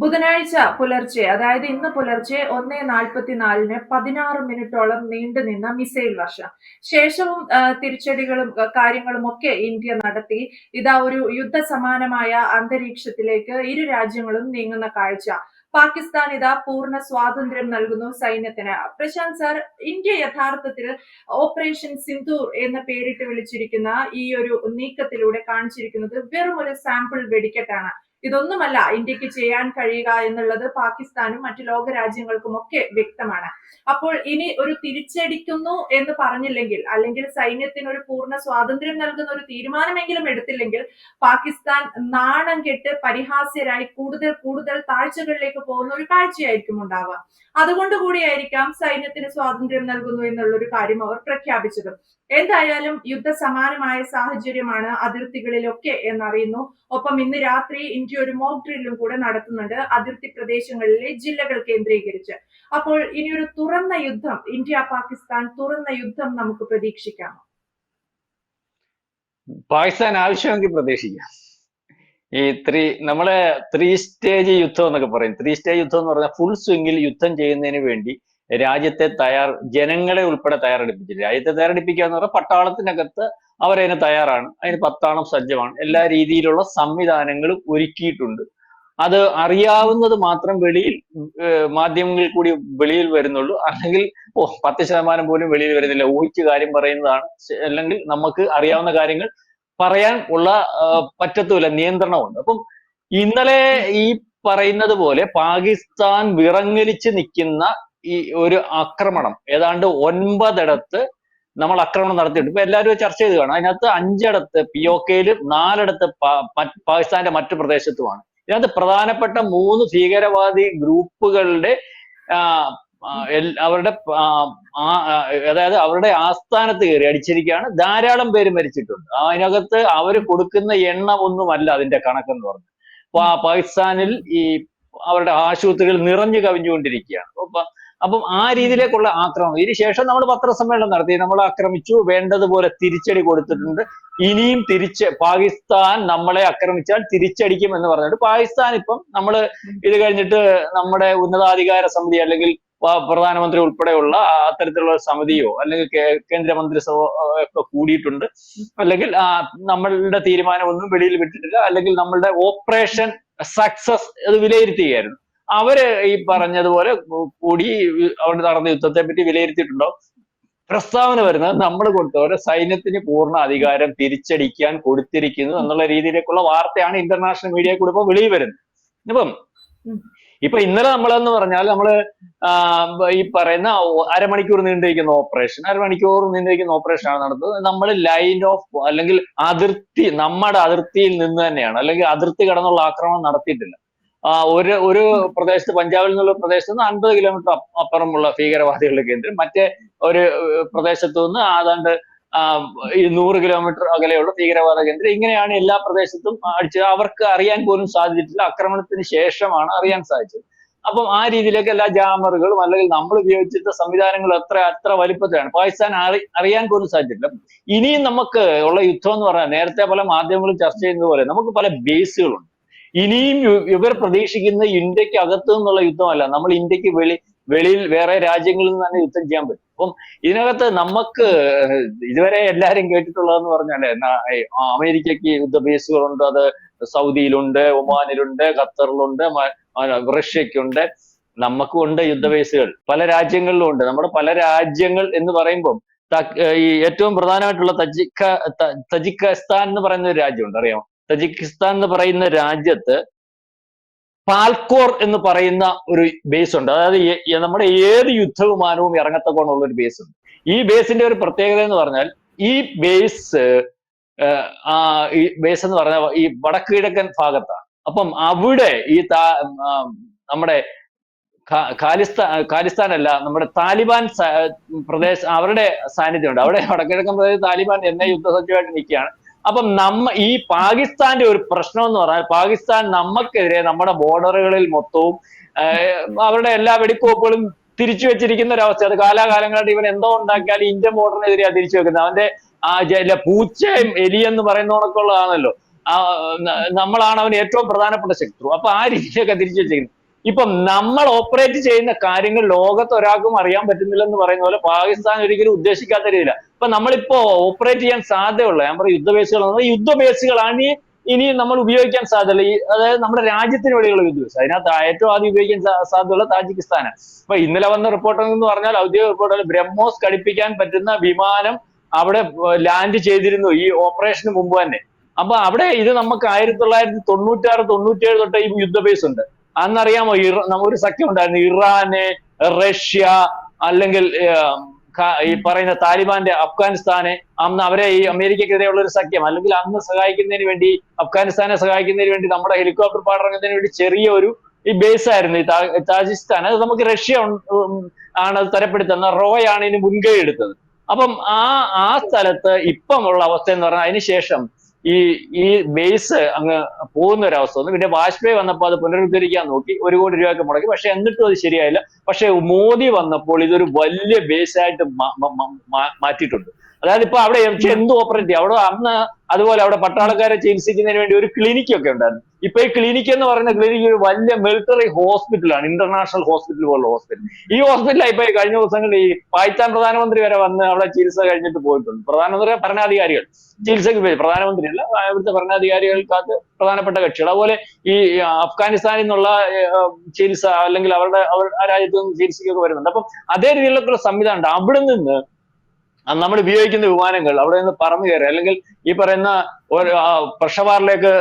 ബുധനാഴ്ച പുലർച്ചെ അതായത് ഇന്ന് പുലർച്ചെ ഒന്നേ നാൽപ്പത്തിനാലിന് പതിനാറ് മിനിറ്റോളം നീണ്ടു നിന്ന മിസൈൽ വർഷം. ശേഷവും തിരിച്ചടികളും കാര്യങ്ങളും ഒക്കെ ഇന്ത്യ നടത്തി. ഇതാ ഒരു യുദ്ധ സമാനമായ അന്തരീക്ഷത്തിലേക്ക് ഇരു രാജ്യങ്ങളും നീങ്ങുന്ന കാഴ്ച. പാകിസ്ഥാൻ ഇതാ പൂർണ സ്വാതന്ത്ര്യം നൽകുന്നു സൈന്യത്തിന്. പ്രശാന്ത് സാർ ഇന്ത്യ യഥാർത്ഥത്തിൽ ഓപ്പറേഷൻ സിന്ധൂർ എന്ന പേരിട്ട് വിളിച്ചിരിക്കുന്ന ഈ ഒരു നീക്കത്തിലൂടെ കാണിച്ചിരിക്കുന്നത് വെറും ഒരു സാമ്പിൾ വെടിക്കെട്ടാണ്. ഇതൊന്നുമല്ല ഇന്ത്യയ്ക്ക് ചെയ്യാൻ കഴിയുക എന്നുള്ളത് പാകിസ്ഥാനും മറ്റു ലോക രാജ്യങ്ങൾക്കും ഒക്കെ വ്യക്തമാണ്. അപ്പോൾ ഇനി ഒരു തിരിച്ചടിക്കുന്നു എന്ന് പറഞ്ഞില്ലെങ്കിൽ അല്ലെങ്കിൽ സൈന്യത്തിന് ഒരു പൂർണ സ്വാതന്ത്ര്യം നൽകുന്ന ഒരു തീരുമാനമെങ്കിലും എടുത്തില്ലെങ്കിൽ പാകിസ്ഥാൻ നാണം കെട്ട് പരിഹാസ്യരായി കൂടുതൽ കൂടുതൽ താഴ്ചകളിലേക്ക് പോകുന്ന ഒരു കാഴ്ചയായിരിക്കും ഉണ്ടാവുക. അതുകൊണ്ട് കൂടിയായിരിക്കാം സൈന്യത്തിന് സ്വാതന്ത്ര്യം നൽകുന്നു എന്നുള്ളൊരു കാര്യം അവർ പ്രഖ്യാപിച്ചത്. എന്തായാലും യുദ്ധസമാനമായ സാഹചര്യമാണ് അതിർത്തികളിലൊക്കെ എന്നറിയുന്നു. ഒപ്പം ഇന്ന് രാത്രി ഇന്ത്യ ഒരു മോക്ക് ഡ്രില്ലും കൂടെ നടത്തുന്നുണ്ട് അതിർത്തി പ്രദേശങ്ങളിലെ ജില്ലകൾ കേന്ദ്രീകരിച്ച്. അപ്പോൾ ഇനിയൊരു തുറന്ന യുദ്ധം ഇന്ത്യ പാകിസ്ഥാൻ തുറന്ന യുദ്ധം നമുക്ക് പ്രതീക്ഷിക്കാമോ പാകിസ്ഥാൻ ആവശ്യമെങ്കിൽ പ്രതീക്ഷിക്കാം. ഈ ത്രീ നമ്മളെ ത്രീ സ്റ്റേജ് യുദ്ധം എന്നൊക്കെ പറയും. ത്രീ സ്റ്റേജ് യുദ്ധം എന്ന് പറഞ്ഞാൽ ഫുൾ സ്വിംഗിൽ യുദ്ധം ചെയ്യുന്നതിന് വേണ്ടി രാജ്യത്തെ തയ്യാർ ജനങ്ങളെ ഉൾപ്പെടെ തയ്യാറെടുപ്പിച്ചില്ല രാജ്യത്തെ തയ്യാറെടുപ്പിക്കുക എന്ന് പറഞ്ഞാൽ പട്ടാളത്തിനകത്ത് അവരതിന് തയ്യാറാണ്. അതിന് പത്താളം സജ്ജമാണ്. എല്ലാ രീതിയിലുള്ള സംവിധാനങ്ങളും ഒരുക്കിയിട്ടുണ്ട്. അത് അറിയാവുന്നത് മാത്രം വെളിയിൽ മാധ്യമങ്ങളിൽ കൂടി വെളിയിൽ വരുന്നുള്ളൂ. അല്ലെങ്കിൽ ഓ പത്ത് ശതമാനം പോലും വെളിയിൽ വരുന്നില്ല. ഊഹിച്ച് കാര്യം പറയുന്നതാണ്. അല്ലെങ്കിൽ നമുക്ക് അറിയാവുന്ന കാര്യങ്ങൾ പറയാൻ ഉള്ള പറ്റത്തുമില്ല. നിയന്ത്രണമുണ്ട്. അപ്പം ഇന്നലെ ഈ പറയുന്നത് പോലെ പാകിസ്ഥാൻ വിറങ്ങലിച്ച് നിൽക്കുന്ന ഈ ഒരു ആക്രമണം ഏതാണ്ട് ഒൻപതിടത്ത് നമ്മൾ ആക്രമണം നടത്തിയിട്ടുണ്ട്. ഇപ്പൊ എല്ലാവരും ചർച്ച ചെയ്ത് കാണാം. അതിനകത്ത് അഞ്ചിടത്ത് പി ഒ കെയിലും നാലിടത്ത് പാകിസ്ഥാന്റെ മറ്റു പ്രദേശത്തുമാണ്. ഇതിനകത്ത് പ്രധാനപ്പെട്ട മൂന്ന് ഭീകരവാദി ഗ്രൂപ്പുകളുടെ അവരുടെ അതായത് അവരുടെ ആസ്ഥാനത്ത് കയറി അടിച്ചിരിക്കുകയാണ്. ധാരാളം പേര് മരിച്ചിട്ടുണ്ട്. അതിനകത്ത് അവർ കൊടുക്കുന്ന എണ്ണ ഒന്നുമല്ല അതിന്റെ കണക്കെന്ന് പറഞ്ഞു. പാകിസ്ഥാനിൽ ഈ അവരുടെ ആശുപത്രികൾ നിറഞ്ഞു കവിഞ്ഞുകൊണ്ടിരിക്കുകയാണ്. അപ്പൊ ആ രീതിയിലേക്കുള്ള ആക്രമണം. ഇതിനുശേഷം നമ്മൾ പത്രസമ്മേളനം നടത്തി. നമ്മൾ ആക്രമിച്ചു വേണ്ടതുപോലെ തിരിച്ചടി കൊടുത്തിട്ടുണ്ട്. ഇനിയും തിരിച്ച് പാകിസ്ഥാൻ നമ്മളെ ആക്രമിച്ചാൽ തിരിച്ചടിക്കും എന്ന് പറഞ്ഞിട്ട് പാകിസ്ഥാൻ ഇപ്പം നമ്മൾ ഇത് കഴിഞ്ഞിട്ട് നമ്മുടെ ഉന്നതാധികാര സമിതി അല്ലെങ്കിൽ പ്രധാനമന്ത്രി ഉൾപ്പെടെയുള്ള അത്തരത്തിലുള്ള സമിതിയോ അല്ലെങ്കിൽ കേന്ദ്രമന്ത്രിസഭ ഒക്കെ കൂടിയിട്ടുണ്ട്. അല്ലെങ്കിൽ നമ്മളുടെ തീരുമാനമൊന്നും വെളിയിൽ വിട്ടിട്ടില്ല. അല്ലെങ്കിൽ നമ്മളുടെ ഓപ്പറേഷൻ സക്സസ് അത് വിലയിരുത്തുകയായിരുന്നു. അവർ ഈ പറഞ്ഞതുപോലെ കൂടി അവിടെ നടന്ന യുദ്ധത്തെ പറ്റി വിലയിരുത്തിയിട്ടുണ്ടോ? പ്രസ്താവന വരുന്നത് നമ്മൾ കൊടുത്തവരെ സൈന്യത്തിന് പൂർണ അധികാരം തിരിച്ചടിക്കാൻ കൊടുത്തിരിക്കുന്നു എന്നുള്ള രീതിയിലേക്കുള്ള വാർത്തയാണ് ഇന്റർനാഷണൽ മീഡിയ കൂടി ഇപ്പൊ വെളിയിൽ വരുന്നത്. ഇപ്പം. ഇപ്പൊ ഇന്നലെ നമ്മളെന്ന് പറഞ്ഞാൽ നമ്മൾ ഈ പറയുന്ന അരമണിക്കൂർ നീണ്ടിരിക്കുന്ന ഓപ്പറേഷൻ അരമണിക്കൂർ നീണ്ടിരിക്കുന്ന ഓപ്പറേഷൻ ആണ് നടത്തുന്നത് നമ്മൾ ലൈൻ ഓഫ് അല്ലെങ്കിൽ അതിർത്തി നമ്മുടെ അതിർത്തിയിൽ നിന്ന് തന്നെയാണ്. അല്ലെങ്കിൽ അതിർത്തി കടന്നുള്ള ആക്രമണം നടത്തിയിട്ടില്ല. ഒരു ഒരു പ്രദേശത്ത് പഞ്ചാബിൽ നിന്നുള്ള പ്രദേശത്ത് നിന്ന് അൻപത് കിലോമീറ്റർ അപ്പുറമുള്ള ഭീകരവാദികളുടെ കേന്ദ്രം. മറ്റേ ഒരു പ്രദേശത്ത് നിന്ന് ഈ നൂറ് കിലോമീറ്റർ അകലെയുള്ള ഭീകരവാദ കേന്ദ്രം. ഇങ്ങനെയാണ് എല്ലാ പ്രദേശത്തും അടിച്ചത്. അവർക്ക് അറിയാൻ പോലും സാധിച്ചിട്ടില്ല. ആക്രമണത്തിന് ശേഷമാണ് അറിയാൻ സാധിച്ചത്. അപ്പം ആ രീതിയിലേക്ക് എല്ലാ ജാമറുകളും അല്ലെങ്കിൽ നമ്മൾ ഉപയോഗിച്ചിട്ട സംവിധാനങ്ങൾ അത്ര അത്ര വലിപ്പത്തിലാണ്. പാകിസ്ഥാൻ അറി അറിയാൻ പോലും സാധിച്ചിട്ടില്ല. ഇനിയും നമുക്ക് ഉള്ള യുദ്ധം എന്ന് പറഞ്ഞാൽ നേരത്തെ പല മാധ്യമങ്ങളും ചർച്ച ചെയ്യുന്നത് പോലെ നമുക്ക് പല ബേസുകളുണ്ട് ഇനിയും ഇവ- ഇവർ പ്രതീക്ഷിക്കുന്ന ഇന്ത്യയ്ക്ക് അകത്തു നിന്നുള്ള യുദ്ധമല്ല. നമ്മൾ ഇന്ത്യയ്ക്ക് വെളി വെളിയിൽ വേറെ രാജ്യങ്ങളിൽ നിന്ന് തന്നെ യുദ്ധം ചെയ്യാൻ പറ്റും. അപ്പം ഇതിനകത്ത് നമുക്ക് ഇതുവരെ എല്ലാരും കേട്ടിട്ടുള്ളതെന്ന് പറഞ്ഞാൽ അമേരിക്കക്ക് യുദ്ധ ബേസുകളുണ്ട്. അത് സൗദിയിലുണ്ട് ഒമാനിലുണ്ട് ഖത്തറിലുണ്ട് റഷ്യക്കുണ്ട് നമുക്കും ഉണ്ട് യുദ്ധ ബേസുകൾ. പല രാജ്യങ്ങളിലും ഉണ്ട്. നമ്മുടെ പല രാജ്യങ്ങൾ എന്ന് പറയുമ്പം ഈ ഏറ്റവും പ്രധാനമായിട്ടുള്ള തജിക്ക തജിക്കിസ്ഥാൻ എന്ന് പറയുന്ന ഒരു രാജ്യമുണ്ട്. അറിയാമോ? തജിക്കിസ്ഥാൻ എന്ന് പറയുന്ന രാജ്യത്ത് പാൽക്കോർ എന്ന് പറയുന്ന ഒരു ബേസ് ഉണ്ട്. അതായത് നമ്മുടെ ഏത് യുദ്ധവിമാനവും ഇറങ്ങത്തക്കോണുള്ള ഒരു ബേസ് ഉണ്ട്. ഈ ബേസിന്റെ ഒരു പ്രത്യേകത എന്ന് പറഞ്ഞാൽ ഈ ബേസ് ഈ ബേസ് എന്ന് പറഞ്ഞാൽ ഈ വടക്ക് കിഴക്കൻ ഭാഗത്താണ്. അപ്പം അവിടെ ഈ താ- നമ്മുടെ ഖാലിസ്ഥാൻ ഖാലിസ്ഥാൻ അല്ല നമ്മുടെ താലിബാൻ പ്രദേശ അവരുടെ സാന്നിധ്യമുണ്ട്. അവിടെ വടക്കിഴക്കൻ പ്രദേശത്ത് താലിബാൻ എന്നെ യുദ്ധസജ്ജമായിട്ട് നിൽക്കുകയാണ്. അപ്പം നമ്മ ഈ പാകിസ്ഥാന്റെ ഒരു പ്രശ്നം എന്ന് പറഞ്ഞാൽ പാകിസ്ഥാൻ നമുക്കെതിരെ നമ്മുടെ ബോർഡറുകളിൽ മൊത്തവും അവരുടെ എല്ലാ വെടിക്കോപ്പുകളും തിരിച്ചു വെച്ചിരിക്കുന്ന ഒരു അവസ്ഥ അത് കാലാകാലങ്ങളായിട്ട് ഇവൻ എന്തോ ഉണ്ടാക്കിയാലും ഇന്ത്യൻ ബോർഡറിനെതിരെയാണ് തിരിച്ചു വെക്കുന്നത്. അവന്റെ ആ പൂച്ചയും പൂച്ചയും എന്ന് പറയുന്ന ആ, നമ്മളാണ് അവന് ഏറ്റവും പ്രധാനപ്പെട്ട ശത്രു. അപ്പൊ ആ രീതിയൊക്കെ തിരിച്ചു വെച്ചിരിക്കുന്നത് ഇപ്പം നമ്മൾ ഓപ്പറേറ്റ് ചെയ്യുന്ന കാര്യങ്ങൾ ലോകത്ത് ഒരാൾക്കും അറിയാൻ പറ്റുന്നില്ലെന്ന് പറയുന്ന പോലെ പാകിസ്ഥാൻ ഒരിക്കലും ഉദ്ദേശിക്കാത്ത രീതിയില. ഇപ്പൊ നമ്മളിപ്പോ ഓപ്പറേറ്റ് ചെയ്യാൻ സാധ്യതയുള്ള ഞാൻ പറയും യുദ്ധ യുദ്ധബേസുകളാണ് ഇനി നമ്മൾ ഉപയോഗിക്കാൻ സാധ്യതയുള്ള ഈ അതായത് നമ്മുടെ രാജ്യത്തിന് വേണ്ടിയുള്ള യുദ്ധ ബേസ് അതിനകത്ത് ഏറ്റവും ആദ്യം ഉപയോഗിക്കാൻ സാധ്യതയുള്ള താജിക്കിസ്ഥാനാണ്. അപ്പൊ ഇന്നലെ വന്ന റിപ്പോർട്ട് എന്ന് പറഞ്ഞാൽ ഔദ്യോഗിക റിപ്പോർട്ട് ബ്രഹ്മോസ് ഘടിപ്പിക്കാൻ പറ്റുന്ന വിമാനം അവിടെ ലാൻഡ് ചെയ്തിരുന്നു ഈ ഓപ്പറേഷന് മുമ്പ് തന്നെ. അപ്പൊ അവിടെ ഇത് നമുക്ക് ആയിരത്തി തൊള്ളായിരത്തി തൊണ്ണൂറ്റാറ് തൊണ്ണൂറ്റേഴ് തൊട്ട് ഈ യുദ്ധ ബേസ് ഉണ്ട്. അന്നറിയാമോ ഇറ ഒരു സഖ്യം ഉണ്ടായിരുന്നു. ഇറാന് റഷ്യ അല്ലെങ്കിൽ ഈ പറയുന്ന താലിബാന്റെ അഫ്ഗാനിസ്ഥാന് അന്ന് അവരെ ഈ അമേരിക്കക്കെതിരെയുള്ള ഒരു സഖ്യം അല്ലെങ്കിൽ അന്ന് സഹായിക്കുന്നതിന് വേണ്ടി അഫ്ഗാനിസ്ഥാനെ സഹായിക്കുന്നതിന് വേണ്ടി നമ്മുടെ ഹെലികോപ്റ്റർ പാടറങ്ങുന്നതിന് വേണ്ടി ചെറിയ ഒരു ഈ ബേസ് ആയിരുന്നു ഈ താജിസ്ഥാൻ അത് നമുക്ക് റഷ്യ ആണ് അത് തരപ്പെടുത്തുന്ന റോയ് ആണ് ഇതിന് മുൻകൈ എടുത്തത്. അപ്പം ആ ആ സ്ഥലത്ത് ഇപ്പം ഉള്ള അവസ്ഥ എന്ന് പറഞ്ഞാൽ അതിനുശേഷം ഈ ഈ ബേസ് അങ്ങ് പോകുന്ന ഒരു അവസ്ഥ വന്നു. പിന്നെ വാജ്പേയി വന്നപ്പോൾ അത് പുനരുദ്ധരിക്കാൻ നോക്കി. ഒരു കോടി രൂപയൊക്കെ മുടക്കി. പക്ഷെ എന്നിട്ടും അത് ശരിയായില്ല. പക്ഷെ മോദി വന്നപ്പോൾ ഇതൊരു വലിയ ബേസ് ആയിട്ട് മാറ്റിയിട്ടുണ്ട്. അതായത് ഇപ്പൊ അവിടെ എന്ത് ഓപ്പറേറ്റ് അവിടെ അന്ന് അതുപോലെ അവിടെ പട്ടാളക്കാരെ ചികിത്സിക്കുന്നതിന് വേണ്ടി ഒരു ക്ലിനിക് ഒക്കെ ഉണ്ടായിരുന്നു. ഇപ്പൊ ഈ ക്ലിനിക് എന്ന് പറയുന്ന ക്ലിനിക് ഒരു വലിയ മിലിറ്ററി ഹോസ്പിറ്റലാണ് ഇന്റർനാഷണൽ ഹോസ്പിറ്റൽ പോലുള്ള ഹോസ്പിറ്റൽ ഈ ഹോസ്പിറ്റലായി ഇപ്പൊ കഴിഞ്ഞ ദിവസങ്ങളിൽ ഈ പാകിസ്ഥാൻ പ്രധാനമന്ത്രി വരെ വന്ന് അവിടെ ചികിത്സ കഴിഞ്ഞിട്ട് പോയിട്ടുണ്ട്. പ്രധാനമന്ത്രി ഭരണാധികാരികൾ. ചികിത്സയ്ക്ക് പോയി. പ്രധാനമന്ത്രി അല്ല ഇവിടുത്തെ ഭരണാധികാരികൾക്കകത്ത് പ്രധാനപ്പെട്ട കക്ഷികൾ. അതുപോലെ ഈ അഫ്ഗാനിസ്ഥാനിൽ നിന്നുള്ള ചികിത്സ അല്ലെങ്കിൽ അവരുടെ അവർ ആ രാജ്യത്ത് നിന്ന് ചികിത്സയ്ക്കൊക്കെ വരുന്നുണ്ട്. അപ്പം അതേ രീതിയിലുള്ള സംവിധാനം ഉണ്ട് അവിടെ നിന്ന് നമ്മൾ ഉപയോഗിക്കുന്ന വിമാനങ്ങൾ അവിടെ നിന്ന് പറന്നു കയറി അല്ലെങ്കിൽ ഈ പറയുന്ന ഒരു പ്രഷവാറിലേക്ക്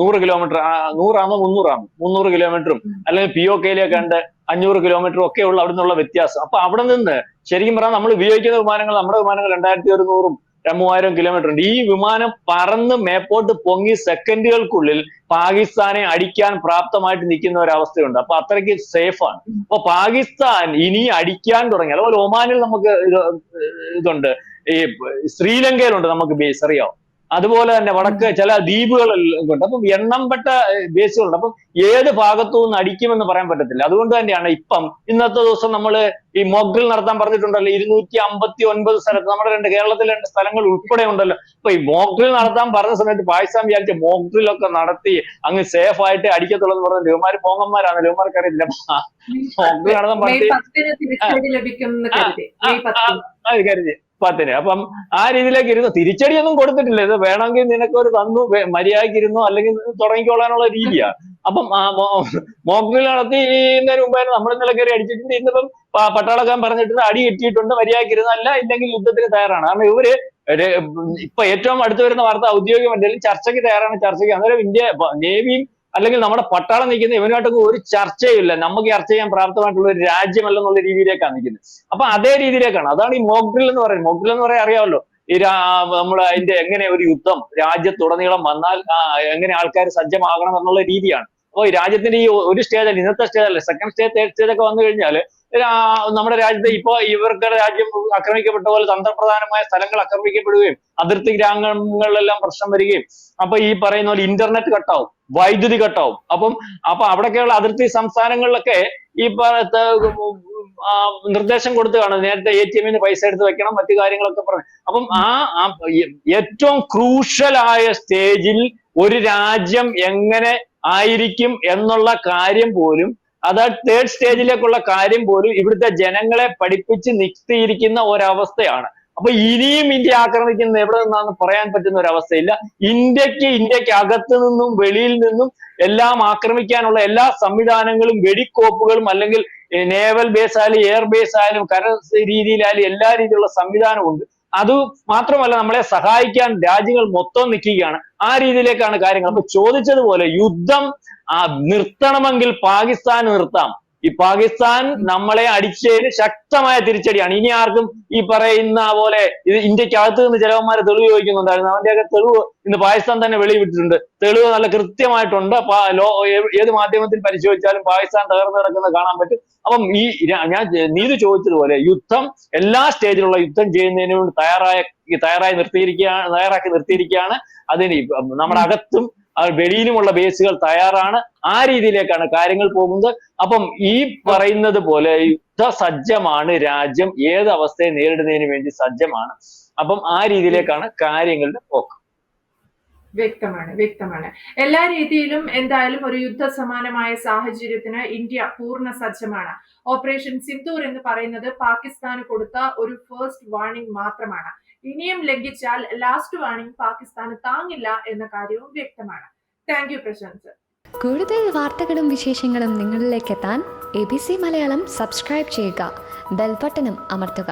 നൂറ് കിലോമീറ്റർ നൂറാണോ മുന്നൂറാണോ മുന്നൂറ് കിലോമീറ്ററും അല്ലെങ്കിൽ പി ഒ കെയിലേക്ക് ഉണ്ട് അഞ്ഞൂറ് കിലോമീറ്ററും ഒക്കെ ഉള്ള അവിടെ നിന്നുള്ള വ്യത്യാസം. അപ്പൊ അവിടെ നിന്ന് ശരിക്കും പറഞ്ഞാൽ നമ്മൾ ഉപയോഗിക്കുന്ന വിമാനങ്ങൾ നമ്മുടെ വിമാനങ്ങൾ രണ്ടായിരത്തി ഒരുന്നൂറും മൂവായിരം കിലോമീറ്റർ ഉണ്ട്. ഈ വിമാനം പറന്ന് മേപ്പോട്ട് പൊങ്ങി സെക്കൻഡുകൾക്കുള്ളിൽ പാകിസ്ഥാനെ അടിക്കാൻ പ്രാപ്തമായിട്ട് നിൽക്കുന്ന ഒരു അവസ്ഥയുണ്ട് അപ്പൊ അത്രയ്ക്ക് സേഫാണ് അപ്പൊ പാകിസ്ഥാൻ ഇനി അടിക്കാൻ തുടങ്ങി. അതുപോലെ ഒമാനിൽ നമുക്ക് ഇത് ഇതുണ്ട്. ഈ ശ്രീലങ്കയിലുണ്ട് നമുക്ക് ബേസ് അറിയാം അതുപോലെ തന്നെ വടക്ക് ചില ദ്വീപുകളിലൊക്കെ ഉണ്ട്. അപ്പം എണ്ണം പെട്ട ബേസുകളുണ്ട്. അപ്പം ഏത് ഭാഗത്തു നിന്ന് അടിക്കുമെന്ന് പറയാൻ പറ്റത്തില്ല. അതുകൊണ്ട് തന്നെയാണ് ഇപ്പം ഇന്നത്തെ ദിവസം നമ്മൾ ഈ മോക്ക് നടത്താൻ പറഞ്ഞിട്ടുണ്ടല്ലോ ഇരുന്നൂറ്റി അമ്പത്തി ഒൻപത് സ്ഥലത്ത് നമ്മുടെ രണ്ട് കേരളത്തിലെ രണ്ട് സ്ഥലങ്ങൾ ഉൾപ്പെടെ ഉണ്ടല്ലോ. അപ്പൊ ഈ മോക്ക് നടത്താൻ പറഞ്ഞ സമയത്ത് പായസം വിചാരിച്ച മോക്ക് ഒക്കെ നടത്തി അങ്ങ് സേഫ് ആയിട്ട് അടിക്കത്തുള്ളൂ എന്ന് പറഞ്ഞ ലഘുമാര് പോങ്ങന്മാരാണ്. ലഘുമാർക്ക് അറിയില്ല. മോക്ക് ഡ്രിൽ നടത്താൻ പറഞ്ഞു കരുതി. പത്തിന് അപ്പം ആ രീതിയിലേക്ക് ഇരുന്നു തിരിച്ചടിയൊന്നും കൊടുത്തിട്ടില്ല. ഇത് വേണമെങ്കിൽ നിനക്ക് ഒരു തന്നു മര്യാദയ്ക്ക് ഇരുന്നു അല്ലെങ്കിൽ തുടങ്ങിക്കോളാനുള്ള രീതിയാണ് അപ്പം മോക്ഡ്രിൽ നടത്തിന്നതിന് മുമ്പ് നമ്മൾ ഇന്നലെ കയറി അടിച്ചിട്ടുണ്ട്. ഇന്നിപ്പം പട്ടാളക്കാൻ പറഞ്ഞിട്ടുണ്ട് അടി കിട്ടിയിട്ടുണ്ട് മര്യാദയ്ക്ക് ഇരുന്നല്ല ഇല്ലെങ്കിൽ യുദ്ധത്തിന് തയ്യാറാണ്. കാരണം ഇവർ ഇപ്പൊ ഏറ്റവും അടുത്ത് വരുന്ന വാർത്ത ഔദ്യോഗിക മണ്ഡലം ചർച്ചയ്ക്ക് തയ്യാറാണ് ചർച്ചയ്ക്ക്. അന്നേരം ഇന്ത്യ നേവിയും അല്ലെങ്കിൽ നമ്മുടെ പട്ടാളം നിൽക്കുന്ന ഇവനുമായിട്ടൊക്കെ ഒരു ചർച്ചയില്ല നമുക്ക് ചർച്ച ചെയ്യാൻ പ്രാപ്തമായിട്ടുള്ള ഒരു രാജ്യമല്ല എന്നുള്ള രീതിയിലേക്കാണ് നിൽക്കുന്നത്. അപ്പൊ അതേ രീതിയിലേക്കാണ്. അതാണ് ഈ മോക്ഡ്രിൽ എന്ന് പറയുന്നത്. മോക്ഡ്രിൽ എന്ന് പറയാൻ അറിയാമല്ലോ. ഈ നമ്മൾ അതിന്റെ എങ്ങനെ ഒരു യുദ്ധം രാജ്യത്തുടനീളം വന്നാൽ എങ്ങനെ ആൾക്കാർ സജ്ജമാകണം എന്നുള്ള രീതിയാണ്. അപ്പോൾ രാജ്യത്തിന്റെ ഈ ഒരു സ്റ്റേജ് അല്ല ഇന്നത്തെ സ്റ്റേജ് അല്ല. സെക്കൻഡ് സ്റ്റേജ് തേർഡ് സ്റ്റേജ് ഒക്കെ വന്നു കഴിഞ്ഞാൽ നമ്മുടെ രാജ്യത്തെ ഇപ്പൊ ഇവർക്ക് രാജ്യം ആക്രമിക്കപ്പെട്ട പോലെ തന്ത്രപ്രധാനമായ സ്ഥലങ്ങൾ ആക്രമിക്കപ്പെടുകയും അതിർത്തി ഗ്രാമങ്ങളിലെല്ലാം പ്രശ്നം വരികയും. അപ്പൊ ഈ പറയുന്ന പോലെ ഇന്റർനെറ്റ് കട്ടാവും വൈദ്യുതി കട്ടാവും അപ്പം അപ്പൊ അവിടെയൊക്കെയുള്ള അതിർത്തി സംസ്ഥാനങ്ങളിലൊക്കെ ഈ നിർദ്ദേശം കൊടുത്തു കാണും. നേരത്തെ എ ടി എമ്മിന് പൈസ എടുത്ത് വെക്കണം മറ്റു കാര്യങ്ങളൊക്കെ പറഞ്ഞു. അപ്പം ആ ഏറ്റവും ക്രൂഷ്യലായ സ്റ്റേജിൽ ഒരു രാജ്യം എങ്ങനെ ആയിരിക്കും എന്നുള്ള കാര്യം പോലും അത് തേർഡ് സ്റ്റേജിലേക്കുള്ള കാര്യം പോലും ഇവിടുത്തെ ജനങ്ങളെ പഠിപ്പിച്ച് നിർത്തിയിരിക്കുന്ന ഒരവസ്ഥയാണ്. അപ്പൊ ഇനിയും ഇന്ത്യ ആക്രമിക്കുന്ന എവിടെ നിന്നാണെന്ന് പറയാൻ പറ്റുന്ന ഒരു അവസ്ഥയില്ല ഇന്ത്യയ്ക്ക് ഇന്ത്യയ്ക്ക് അകത്തു നിന്നും വെളിയിൽ നിന്നും എല്ലാം ആക്രമിക്കാനുള്ള എല്ലാ സംവിധാനങ്ങളും വെടിക്കോപ്പുകളും അല്ലെങ്കിൽ നേവൽ ബേസ് ആയാലും എയർ ബേസ് ആയാലും കര രീതിയിലായാലും എല്ലാ രീതിയിലുള്ള സംവിധാനമുണ്ട് അത് മാത്രമല്ല നമ്മളെ സഹായിക്കാൻ രാജ്യങ്ങൾ മൊത്തം നിൽക്കുകയാണ്. ആ രീതിയിലേക്കാണ് കാര്യങ്ങൾ. അപ്പൊ ചോദിച്ചതുപോലെ യുദ്ധം ആ നിർത്തണമെങ്കിൽ പാകിസ്ഥാൻ നിർത്താം. ഈ പാകിസ്ഥാൻ നമ്മളെ അടിച്ചതിന് ശക്തമായ തിരിച്ചടിയാണ്. ഇനി ആർക്കും ഈ പറയുന്ന പോലെ ഇത് ഇന്ത്യക്കകത്ത് നിന്ന് ചിലവന്മാരെ തെളിവ് ചോദിക്കുന്നുണ്ടായിരുന്നു. അവന്റെയൊക്കെ തെളിവ് ഇന്ന് പാകിസ്ഥാൻ തന്നെ വെളിവിട്ടിട്ടുണ്ട് തെളിവ് നല്ല കൃത്യമായിട്ടുണ്ട്. ഏത് മാധ്യമത്തിൽ പരിശോധിച്ചാലും പാകിസ്ഥാൻ തകർന്നു കിടക്കുന്നത് കാണാൻ പറ്റും. അപ്പം ഈ ഞാൻ നീതു ചോദിച്ചതുപോലെ യുദ്ധം എല്ലാ സ്റ്റേജിലുള്ള യുദ്ധം ചെയ്യുന്നതിന് വേണ്ടി തയ്യാറായ തയ്യാറായി നിർത്തിയിരിക്കുകയാണ് തയ്യാറാക്കി നിർത്തിയിരിക്കുകയാണ്. അതിന് നമ്മുടെ അകത്തും വെളിയിലുമുള്ള ബേസുകൾ തയ്യാറാണ്. ആ രീതിയിലേക്കാണ് കാര്യങ്ങൾ പോകുന്നത്. അപ്പം ഈ പറയുന്നത് പോലെ യുദ്ധ സജ്ജമാണ് രാജ്യം. ഏത് അവസ്ഥയെ നേരിടുന്നതിന് വേണ്ടി സജ്ജമാണ്. അപ്പം ആ രീതിയിലേക്കാണ് കാര്യങ്ങളുടെ പോക്ക്. വ്യക്തമാണ് വ്യക്തമാണ്. എല്ലാ രീതിയിലും എന്തായാലും ഒരു യുദ്ധസമാനമായ സാഹചര്യത്തിന് ഇന്ത്യ പൂർണ സജ്ജമാണ്. ഓപ്പറേഷൻ സിന്ദൂർ എന്ന് പറയുന്നത് പാകിസ്ഥാന് കൊടുത്ത ഒരു ഫേസ്റ്റ് വാർണിംഗ് മാത്രമാണ്. ഇനിയും ലംഘിച്ചാൽ ലാസ്റ്റ് വാണിംഗ് പാകിസ്ഥാന് താങ്ങില്ല എന്ന കാര്യവും വ്യക്തമാണ്. താങ്ക് യു പ്രശാന്ത് കൂടുതൽ വാർത്തകളും വിശേഷങ്ങളും നിങ്ങളിലേക്ക് എത്താൻ A B C Malayalam subscribe ചെയ്യുക ബെൽബട്ടനും അമർത്തുക.